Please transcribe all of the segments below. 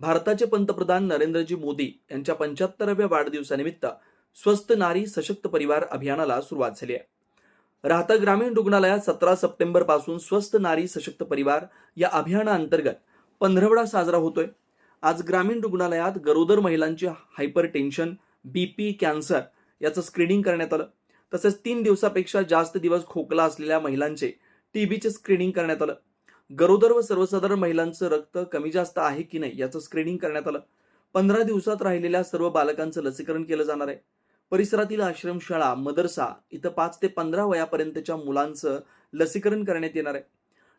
भारताचे पंतप्रधान नरेंद्रजी मोदी यांच्या पंच्याहत्तराव्या वाढदिवसानिमित्त स्वस्त नारी सशक्त परिवार अभियानाला सुरुवात झाली आहे. राहता ग्रामीण रुग्णालयात सतरा सप्टेंबरपासून स्वस्त नारी सशक्त परिवार या अभियानाअंतर्गत पंधरवडा साजरा होतोय. आज ग्रामीण रुग्णालयात गरोदर महिलांची हायपर टेन्शन बीपी कॅन्सर याचं स्क्रीनिंग करण्यात आलं. तसेच तीन दिवसापेक्षा जास्त दिवस खोकला असलेल्या महिलांचे टीबीचे स्क्रीनिंग करण्यात आलं. गरोदर व सर्वसाधारण महिलांचं रक्त कमी जास्त आहे की नाही याचं स्क्रीनिंग करण्यात आलं. पंधरा दिवसात राहिलेल्या सर्व बालकांचं लसीकरण केलं जाणार आहे. परिसरातील आश्रमशाळा मदरसा इथं पाच ते पंधरा वयापर्यंतच्या मुलांचं लसीकरण करण्यात येणार आहे.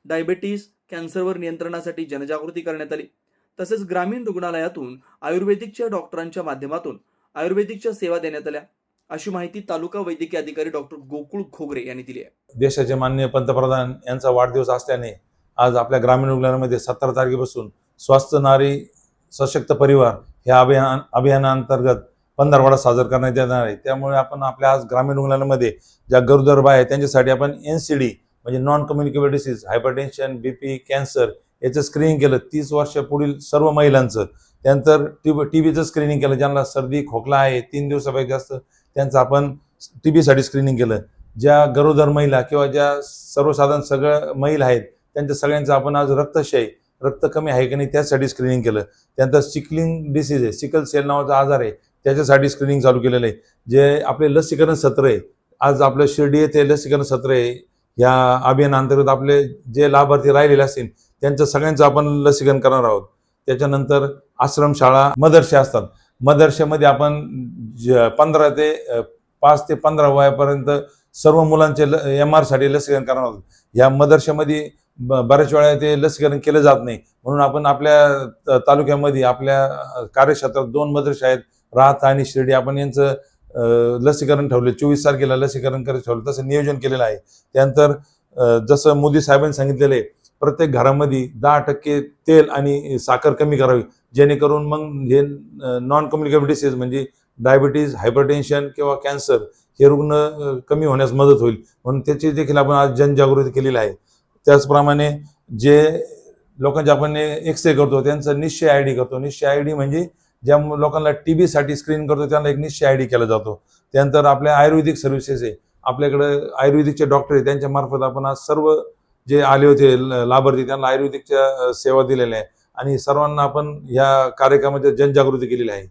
डायबेटीस कॅन्सरवर नियंत्रणासाठी जनजागृती करण्यात आली. तसेच ग्रामीण रुग्णालयातून आयुर्वेदिकच्या डॉक्टरांच्या माध्यमातून आयुर्वेदिकच्या सेवा देण्यात आल्या. अशी माहिती तालुका वैद्यकीय अधिकारी डॉक्टर गोकुळ खोगरे यांनी दिली आहे. देशाचे माननीय पंतप्रधान यांचा वाढदिवस असल्याने आज आपल्या ग्रामीण रुग्णालयामध्ये सतरा तारखेपासून स्वस्थ नारी सशक्त परिवार ह्या अभियान अभियानाअंतर्गत पंधरवाडा साजरा करण्यात येणार आहे. त्यामुळे आपण आपल्या आज ग्रामीण रुग्णालयामध्ये ज्या गरोदर बाय आहेत त्यांच्यासाठी आपण एन सी डी म्हणजे non communicable disease hypertension B P cancer याचं स्क्रीनिंग केलं. तीस वर्ष पुढील सर्व महिलांचं. त्यानंतर टी टी बीचं स्क्रीनिंग केलं ज्यांना सर्दी खोकला आहे तीन दिवसापेक्षा जास्त त्यांचं आपण टी बीसाठी स्क्रीनिंग केलं. ज्या गरोदर महिला किंवा ज्या सर्वसाधारण सगळं महिला आहेत त्यांच्या सगळ्यांचं आपण आज रक्तशाही रक्त कमी आहे की नाही त्यासाठी स्क्रीनिंग केलं. त्यानंतर सिकलिंग डिसीज आहे सिकल सेल नावाचा आजार आहे त्याच्यासाठी स्क्रीनिंग चालू केलेलं आहे. जे आपले लसीकरण सत्र आहे आज आपलं शिर्डी येथे लसीकरण सत्र आहे या अभियानाअंतर्गत आपले जे लाभार्थी राहिलेले असतील त्यांचं सगळ्यांचं आपण लसीकरण करणार आहोत. त्याच्यानंतर आश्रमशाळा मदरसे असतात. मदरशामध्ये आपण ज पंधरा ते पाच ते पंधरा वयापर्यंत सर्व मुलांचे ल एम आरसाठी लसीकरण करणार आहोत. या मदरशामध्ये ब बऱ्याच वेळा ते लसीकरण केलं जात नाही. म्हणून आपण आपल्या त- तालुक्यामध्ये आपल्या कार्यक्षेत्रात दोन मदरसे आहेत राहता आणि शिर्डी. आपण यांचं लसीकरण ठेवले. चोवीस तारखेला लसीकरण करत ठेवलं. तसं नियोजन केलेलं आहे. त्यानंतर जसं मोदी साहेबांनी सांगितलेलं आहे प्रत्येक घरामध्ये दहा टक्के तेल आणि साखर कमी करावी. जेणेकरून मग हे नॉन कम्युनिकेबल डिसीज म्हणजे डायबिटीज हायपरटेन्शन किंवा कॅन्सर हे रुग्ण कमी होण्यास मदत होईल. म्हणून त्याची देखील आपण आज जनजागृती केलेली आहे. त्याचप्रमाणे जे लोकांचे आपण एक्सरे करतो त्यांचा निश्चय आय डी करतो. निश्चय आय डी म्हणजे ज्या लोकांना टी बीसाठी स्क्रीन करतो त्यांना एक निश्चय आय डी केला जातो. त्यानंतर आपल्या आयुर्वेदिक सर्व्हिसेस आहे. आपल्याकडे आयुर्वेदिकचे डॉक्टर आहे. त्यांच्या मार्फत आपण आज सर्व जे आले होते ल- लाभार्थी त्यांना आयुर्वेदिकच्या सेवा दिलेल्या आहे आणि सर्वांना आपण ह्या कार्यक्रमाची जनजागृती केलेली आहे.